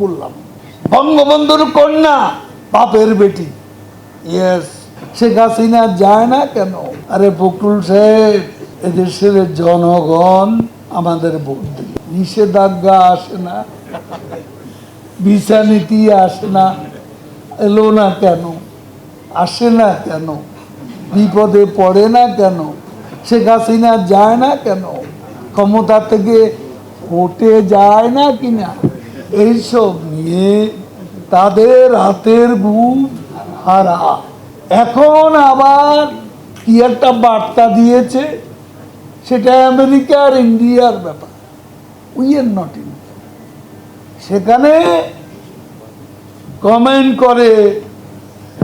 করলাম বঙ্গবন্ধুর কন্যা, বাপের বেটি। ইয়েস শেখ হাসিনা যায় না কেন? আরে ফখরুল সাহেব এদেশের জনগণ আমাদের ভোট দিল নিষেধাজ্ঞা আসে না ভিসা আসে না, এলো না কেন? আসে না কেন? বিপদে পড়ে না কেন? শেখ হাসিনা যায় না কেন? ক্ষমতা থেকে উঠে যায় না কিনা? এইসব নিয়ে তাদের হাতের ঘুম হারা। এখন আবার কি একটা বার্তা দিয়েছে? সেটা আমেরিকা আর ইন্ডিয়ার ব্যাপার। উই আর নট ইন্ডিয়া সেখানে কমেন্ট করে,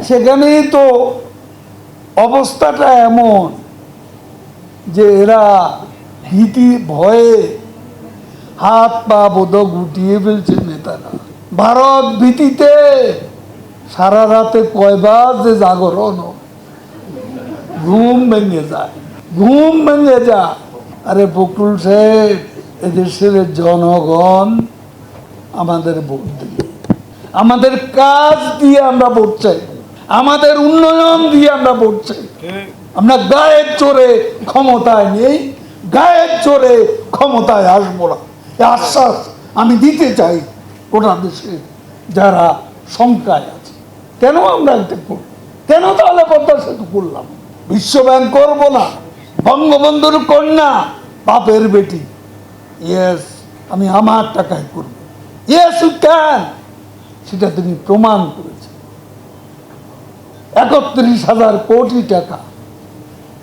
সেখানেই তো অবস্থাটা এমন যে এরা ভীতি, ভয়ে হাত পা বোধ গুটিয়ে ফেলছে নেতারা। ভারত ভীতিতে সারা রাতে কয়বার যে জাগরণ ঘুম ভেঙে যায়, ঘুম ভেঙে যায়। আরে ফখরুল সাহেব, এদেশের জনগণ আমাদের ভোট দিল আমাদের কাজ দিয়ে আমরা ভোট চাই, আমাদের উন্নয়ন দিয়ে আমরা ভোট চাই। আমরা গায়ের চোরে ক্ষমতায় নেই, গায়ের চোরে ক্ষমতায় আসব না। আশ্বাস আমি দিতে চাই গোটা দেশে যারা শঙ্কায় আছে। কেন আমরা এটা করব কেন তাহলে পদ্মা সেতু করলাম? বিশ্ব ব্যাংক করব না। বঙ্গবন্ধুর কন্যা, বাপের বেটি। ইয়েস, আমি আমার টাকায় করব। ইয়েস ইউ ক্যান সেটা তিনি প্রমাণ করেছেন। একত্রিশ হাজার কোটি টাকা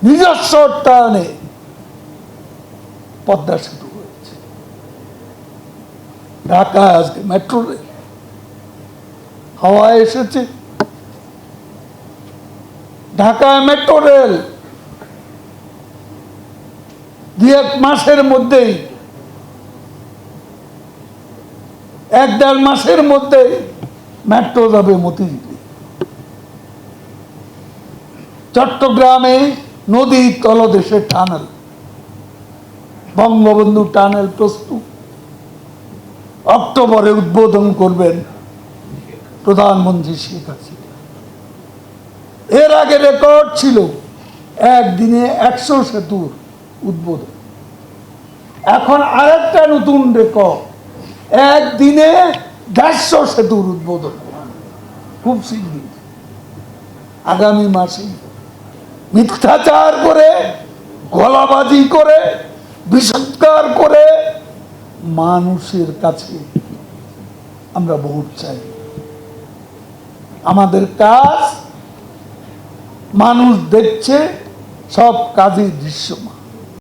নিজস্ব অর্থায়নে পদ্মা সেতু ঢাকায় আজকে মেট্রো রেল হাওয়ায় এসেছে। ঢাকায় মেট্রো রেল। দু এক মাসের মধ্যেই, এক দেড় মাসের মধ্যে মেট্রো যাবে মতিঝিলে। চট্টগ্রামে নদী তলদেশে টানেল। বঙ্গবন্ধু টানেল প্রস্তুত। অক্টোবরে উদ্বোধন করবেন প্রধানমন্ত্রী শেখ হাসিনা। এর আগে রেকর্ড ছিল একদিনে একশো সেতুর উদ্বোধন। এখন আরেকটা নতুন রেকর্ড, একদিনে দেড়শো সেতুর উদ্বোধন। খুব শীঘ্র আগামী মাসে মিথ্যাচার করে, গলাবাজি করে বিষৎকার করে মানুষের কাছে আমরা ভোট চাই। আমাদের কাজ মানুষ দেখছে সব কাজে দৃশ্যমান।